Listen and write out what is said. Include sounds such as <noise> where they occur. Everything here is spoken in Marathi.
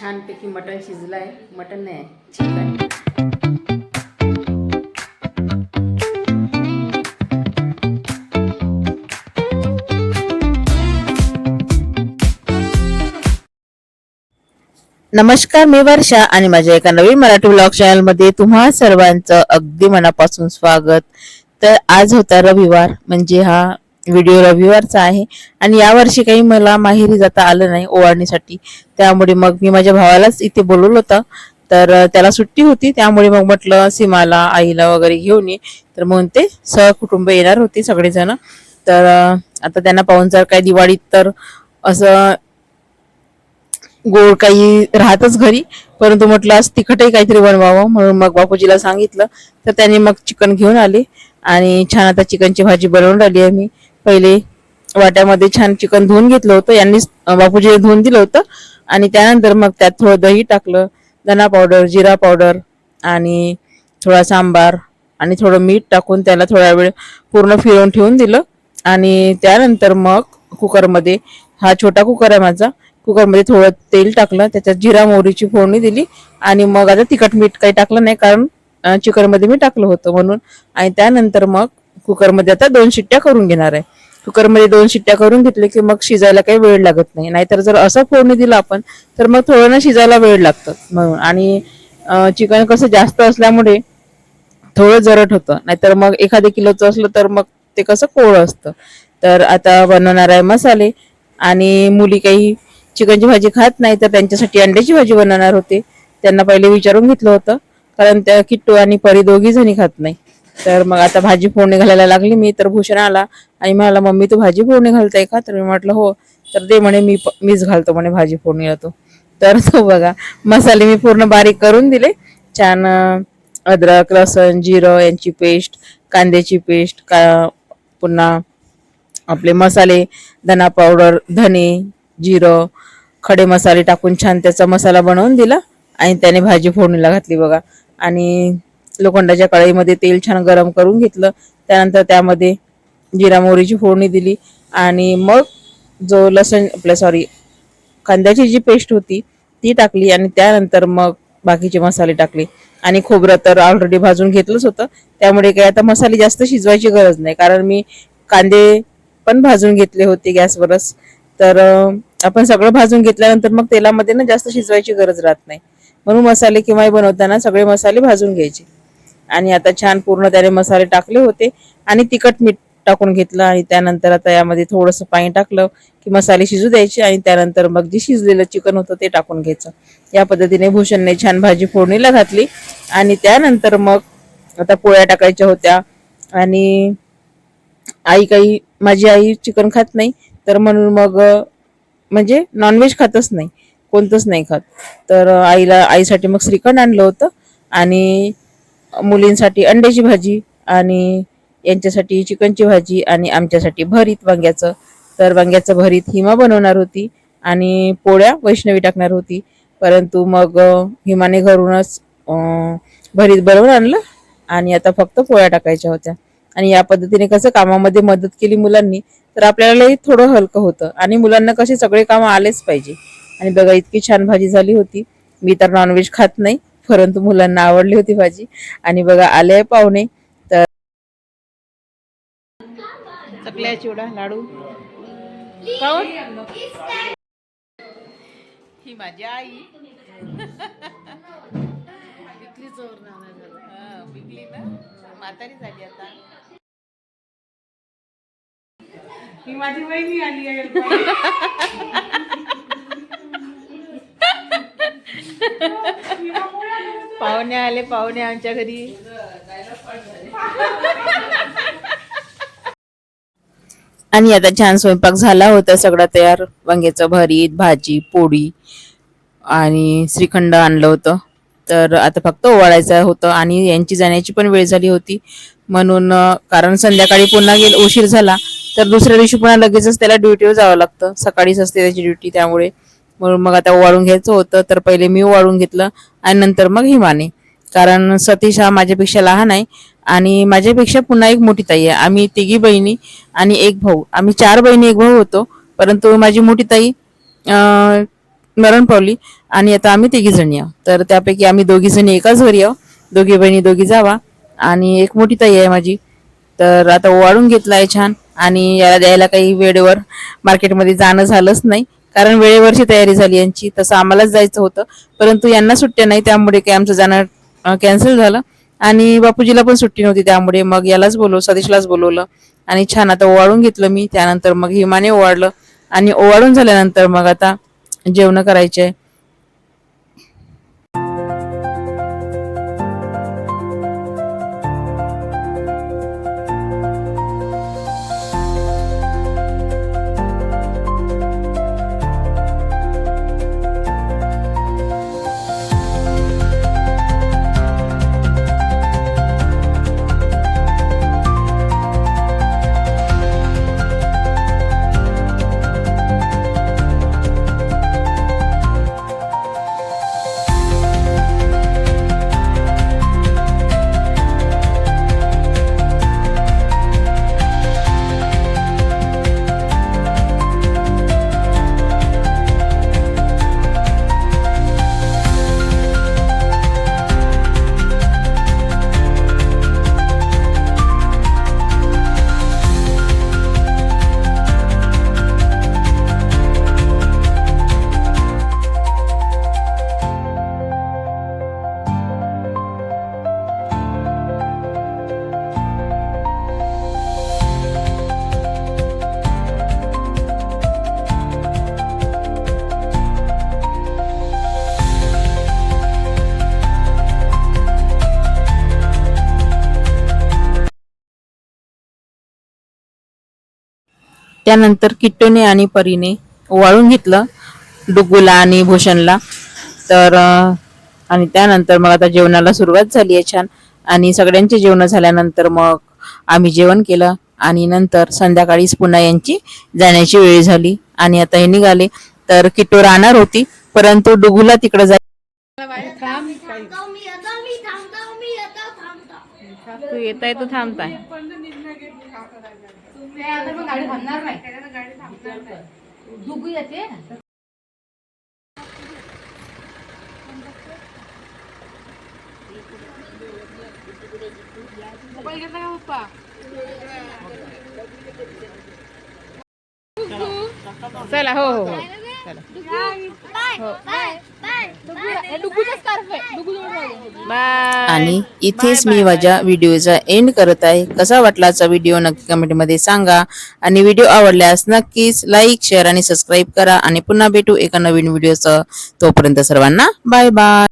छानपैकी मटण शिजलं आहे मटण नाही चिकन नमस्कार मी वर्षा आणि माझ्या एका नवीन मराठी ब्लॉग चॅनलमध्ये तुम्हा सर्वांचं अगदी मनापासून स्वागत. तर आज होता रविवार म्हणजे हा व्हिडिओ रविवारचा आहे. आणि यावर्षी काही मला माहेरी जाता आलं नाही ओवाळणीसाठी. त्यामुळे मग मी माझ्या भावालाच इथे बोलवलं होतं. तर त्याला सुट्टी होती. त्यामुळे मग म्हटलं सीमाला आईला वगैरे घेऊन ये. तर म्हणून ते सहकुटुंब येणार होते सगळेजण. तर आता त्यांना पाहून जर काय दिवाळीत तर असं गोड काही राहतच घरी. परंतु म्हटलं आज तिखटही काहीतरी बनवावं म्हणून मग बापूजीला सांगितलं. तर त्यांनी मग चिकन घेऊन आले. आणि छान आता चिकनची भाजी बनवून राहिली आहे मी. पहिले वाट्यामध्ये छान चिकन धुवून घेतलं होतं यांनी बापूजीने धुवून दिलं होतं. आणि त्यानंतर मग त्यात थोडं दही टाकलं धना पावडर जिरा पावडर आणि थोडा सांबार आणि थोडं मीठ टाकून त्याला थोडा वेळ पूर्ण फिरवून ठेवून दिलं. आणि त्यानंतर मग कुकरमध्ये हा छोटा कुकर आहे माझा कुकरमध्ये थोडं तेल टाकलं त्याच्यात जिरा मोहरीची फोडणी दिली आणि मग आता तिखट मीठ काही टाकलं नाही कारण चिकनमध्ये मी टाकलं होतं म्हणून. आणि त्यानंतर मग कुकरमध्ये आता दोन शिट्ट्या करून घेणार आहे. कुकरमध्ये दोन शिट्ट्या करून घेतले की मग शिजायला काही वेळ लागत नाही. नाहीतर जर असं फोडणी दिलं आपण तर मग थोडं ना शिजायला वेळ लागतं म्हणून. आणि चिकन कसं जास्त असल्यामुळे थोडं जरट होतं. नाहीतर मग एखाद्या किलोचं असलं तर मग ते कसं कोळं असतं. तर आता बनवणार आहे मसाले आणि मुली काही चिकनची भाजी खात नाही तर त्यांच्यासाठी अंड्याची भाजी बनवणार होते. त्यांना पहिले विचारून घेतलं होतं. कारण त्या किट्टू आणि परी दोघी जणी खात नाही. तर मग आता भाजी फोडणी घालायला लागली मी तर भूषण आला आणि म्हणाला मम्मी तू भाजी फोडणी घालताय का? तर मी म्हटलं हो. तर ते म्हणे मी प- मीच घालतो म्हणे भाजी फोडणीला तो. तर <laughs> तो बघा मसाले मी पूर्ण बारीक करून दिले. छान अद्रक लसण जिरं यांची पेस्ट कांद्याची पेस्ट का पुन्हा आपले मसाले धना पावडर धने जिरं खडे मसाले टाकून छान त्याचा मसाला बनवून दिला आणि त्याने भाजी फोडणीला घातली बघा. आणि लोखंडाच्या कढईमध्ये तेल छान गरम करून घेतलं. त्यानंतर त्यामध्ये जिरा मोहरीची फोडणी दिली. आणि मग जो लसण आपल्या सॉरी कांद्याची जी पेस्ट होती ती टाकली आणि त्यानंतर मग बाकीचे मसाले टाकले. आणि खोबरं तर ऑलरेडी भाजून घेतलंच होतं. त्यामुळे काही आता मसाले जास्त शिजवायची गरज नाही. कारण मी कांदे पण भाजून घेतले होते गॅसवरच. तर आपण सगळं भाजून घेतल्यानंतर मग तेलामध्ये ना जास्त शिजवायची गरज राहत नाही. म्हणून मसाले केव्हाही बनवताना सगळे मसाले भाजून घ्यायचे. आणि आता छान पूर्ण त्याने मसाले टाकले होते. आणि तिखट मीठ टाकून घेतलं आणि त्यानंतर आता यामध्ये थोडंसं पाणी टाकलं की मसाले शिजू द्यायचे आणि त्यानंतर मग जे शिजलेलं चिकन होतं ते टाकून घ्यायचं. या पद्धतीने भूषणने छान भाजी फोडणीला घातली. आणि त्यानंतर मग आता पोळ्या टाकायच्या होत्या. आणि आई काही माझी आई चिकन खात नाही तर म्हणून मग म्हणजे नॉनव्हेज खातच नाही कोणतंच नाही खात. तर आईला आईसाठी मग श्रीखंड आणलं होतं. आणि मुलींसाठी अंड्याची भाजी आणि यांच्यासाठी चिकनची भाजी आणि आमच्यासाठी भरीत वांग्याचं. तर वांग्याचं भरीत हिमा बनवणार होती आणि पोळ्या वैष्णवी टाकणार होती. परंतु मग हिमाने घरूनच भरीत बनवून आणलं आणि आता फक्त पोळ्या टाकायच्या होत्या. आणि या पद्धतीने कसं कामामध्ये मदत केली मुलांनी तर आपल्यालाही थोडं हलकं होतं आणि मुलांना कसे सगळे कामं आलेच पाहिजे. आणि बघा इतकी छान भाजी झाली होती. मी तर नॉनव्हेज खात नाही परंतु मुलांना आवडली होती भाजी. आणि बघा आले पाहुणे. तर चकल्या चिवडा लाडू. ही माझी आई. बिगली ना. म्हातारी झाली आता. ही माझी वहिनी आली आहे. <laughs> पाहुणे आले पाहुणे आमच्या घरी. आणि आता छान स्वयंपाक झाला होता सगळा तयार. वांग्याचं भरीत भाजी पोळी आणि श्रीखंड आणलं होतं. तर आता फक्त ओवाळायचं होतं आणि यांची जाण्याची पण वेळ झाली होती. म्हणून कारण संध्याकाळी पुन्हा गेल उशीर झाला तर दुसऱ्या दिवशी पुन्हा लगेचच त्याला ड्युटीवर जावं लागतं. सकाळीच असते त्याची ड्युटी त्यामुळे म्हणून मग आता ओवाळून घ्यायचं होतं तर पहिले मी ओवाळून घेतलं आणि नंतर मग हिमाने. कारण सतीश हा माझ्यापेक्षा लहान आहे आणि माझ्यापेक्षा पुन्हा एक मोठी ताई आहे. आम्ही तिघी बहिणी आणि एक भाऊ. आम्ही चार बहिणी एक भाऊ होतो परंतु माझी मोठी ताई मरण पावली आणि आता आम्ही तिघी जणी आहोत. तर त्यापैकी आम्ही दोघी जणी एकाच घरी आहोत. दोघी बहिणी दोघी जावा आणि एक मोठी ताई आहे माझी. तर आता ओवाळून घेतला आहे छान आणि याला द्यायला काही वेळेवर मार्केटमध्ये जाणं झालंच नाही. कारण वेळेवरची तयारी झाली यांची तसं आम्हालाच जायचं होतं. परंतु यांना सुट्ट्या नाही त्यामुळे काही आमचं जाणं कॅन्सल झालं. आणि बापूजीला पण सुट्टी नव्हती त्यामुळे मग यालाच बोलवलं सतीशलाच बोलवलं. आणि छान आता ओवाळून घेतलं मी. त्यानंतर मग हिमाने ओवाळलं. आणि ओवाळून झाल्यानंतर मग आता जेवण करायचे त्यानंतर किट्टूने आणि परीने वाळून घेतलं डुगूला आणि भूषणला. तर आणि त्यानंतर मग आता जेवणाला सुरुवात झाली आहे छान. आणि सगळ्यांचे जेवण झाल्यानंतर मग आम्ही जेवण केलं. आणि नंतर संध्याकाळीच पुन्हा यांची जाण्याची वेळ झाली. आणि आता हे निघाले. तर किट्टू राहणार होती परंतु डुगूला तिकडे जाय थांबतो मी आता मी थांबतो मी आता थांबतो तू येत आहे तू थांबताय गाडी थांबणार नाही. दुगू येते. चला हो हो आणि इथेच मी माझ्या व्हिडिओचा एंड करत आहे. कसा वाटला आजचा व्हिडिओ नक्की कमेंटमध्ये सांगा. आणि व्हिडिओ आवडल्यास नक्कीच लाईक शेअर आणि सबस्क्राईब करा. आणि पुन्हा भेटू एका नवीन व्हिडिओसह तोपर्यंत सर्वांना बाय बाय